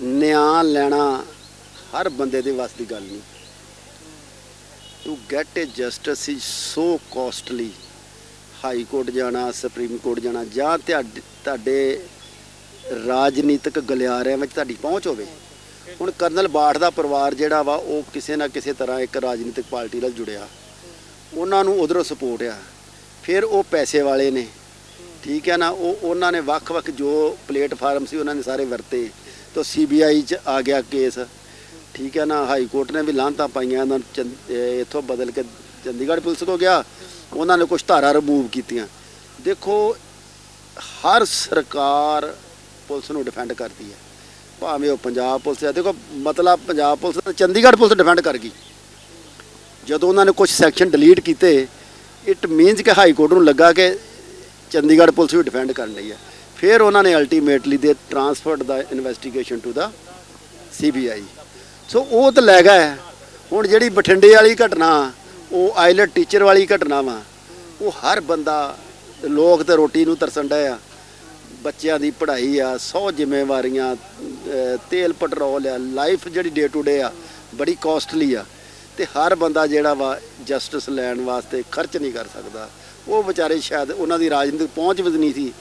ਨਿਆਂ ਲੈਣਾ ਹਰ ਬੰਦੇ ਦੇ ਵੱਸ ਦੀ ਗੱਲ ਨਹੀਂ। To get a justice is so costly high court ਜਾਣਾ ਸੁਪਰੀਮ ਕੋਰਟ ਜਾਣਾ, ਜਾਂ ਤੁਹਾਡੇ ਤੁਹਾਡੇ ਰਾਜਨੀਤਿਕ ਗਲਿਆਰਿਆਂ ਵਿੱਚ ਤੁਹਾਡੀ ਪਹੁੰਚ ਹੋਵੇ। ਹੁਣ ਕਰਨਲ ਬਾਠ ਦਾ ਪਰਿਵਾਰ ਜਿਹੜਾ ਵਾ, ਉਹ ਕਿਸੇ ਨਾ ਕਿਸੇ ਤਰ੍ਹਾਂ ਇੱਕ ਰਾਜਨੀਤਿਕ ਪਾਰਟੀ ਨਾਲ ਜੁੜਿਆ। ਉਹਨਾਂ ਨੂੰ ਉਧਰੋਂ ਸਪੋਰਟ ਆ। ਫਿਰ ਉਹ ਪੈਸੇ ਵਾਲੇ ਨੇ। ਠੀਕ ਹੈ ਨਾ, ਉਹ, ਉਹਨਾਂ ਨੇ ਵੱਖ-ਵੱਖ ਜੋ ਪਲੇਟਫਾਰਮ ਸੀ, ਉਹਨਾਂ ਨੇ ਸਾਰੇ ਵਰਤੇ। ਤੋਂ ਸੀਬੀਆਈ ਚ ਆ ਗਿਆ ਕੇਸ। ਠੀਕ ਹੈ ਨਾ, ਹਾਈ ਕੋਰਟ ਨੇ ਵੀ ਲਾਂਤਾਂ ਪਾਈਆਂ ਇਹਨਾਂ ਨੂੰ ਚੰਦ- ਇਹ ਇੱਥੋਂ ਬਦਲ ਕੇ ਚੰਡੀਗੜ੍ਹ ਪੁਲਿਸ ਕੋ ਗਿਆ। ਉਹਨਾਂ ਨੇ ਕੁਝ ਧਾਰਾ ਰਿਮੂਵ ਕੀਤੀਆਂ। ਦੇਖੋ, ਹਰ ਸਰਕਾਰ ਪੁਲਿਸ ਨੂੰ ਡਿਫੈਂਡ ਕਰਦੀ ਹੈ। ਭਾਵੇਂ ਉਹ ਪੰਜਾਬ ਪੁਲਿਸ ਹੈ। ਦੇਖੋ, ਮਤਲਬ ਪੰਜਾਬ ਪੁਲਿਸ ਤਾਂ ਚੰਡੀਗੜ੍ਹ ਪੁਲਿਸ ਡਿਫੈਂਡ ਕਰ ਗਈ। ਜਦੋਂ ਉਹਨਾਂ ਨੇ ਕੁਝ ਸੈਕਸ਼ਨ ਡਿਲੀਟ ਕੀਤੇ ਇਟ ਮੀਨਸ ਕਿ ਹਾਈ ਕੋਰਟ ਨੂੰ ਲੱਗਾ ਕਿ ਚੰਡੀਗੜ੍ਹ ਪੁਲਿਸ ਵੀ ਡਿਫੈਂਡ ਕਰਨ ਲਈ ਹੈ। ਫਿਰ ਉਹਨਾਂ ਨੇ ultimately the transferred the investigation to the CBI so ਉਹ ਤਾਂ ਲੈ ਗਏ। ਹੁਣ ਜਿਹੜੀ ਬਠਿੰਡੇ ਵਾਲੀ ਘਟਨਾ, ਉਹ ਆਇਲਟ ਟੀਚਰ ਵਾਲੀ ਘਟਨਾ ਵਾ। ਉਹ ਹਰ ਬੰਦਾ, ਲੋਕ ਤੇ ਰੋਟੀ ਨੂੰ ਤਰਸਣ ਡਏ ਆ। ਬੱਚਿਆਂ ਦੀ ਪੜ੍ਹਾਈ ਆ 100 ਜ਼ਿੰਮੇਵਾਰੀਆਂ ਤੇਲ, ਪੈਟਰੋਲ ਆ ਲਾਈਫ ਜਿਹੜੀ ਡੇ ਟੂ ਡੇ ਆ, ਬੜੀ ਕਾਸਟਲੀ ਆ। ਤੇ ਹਰ ਬੰਦਾ ਜਿਹੜਾ ਵਾ ਜਸਟਿਸ ਲੈਣ ਵਾਸਤੇ ਖਰਚ ਨਹੀਂ ਕਰ ਸਕਦਾ। ਉਹ ਵਿਚਾਰੇ ਸ਼ਾਇਦ ਉਹਨਾਂ ਦੀ ਰਾਜਨੀਤਿਕ ਪਹੁੰਚ ਵੀ ਨਹੀਂ ਸੀ।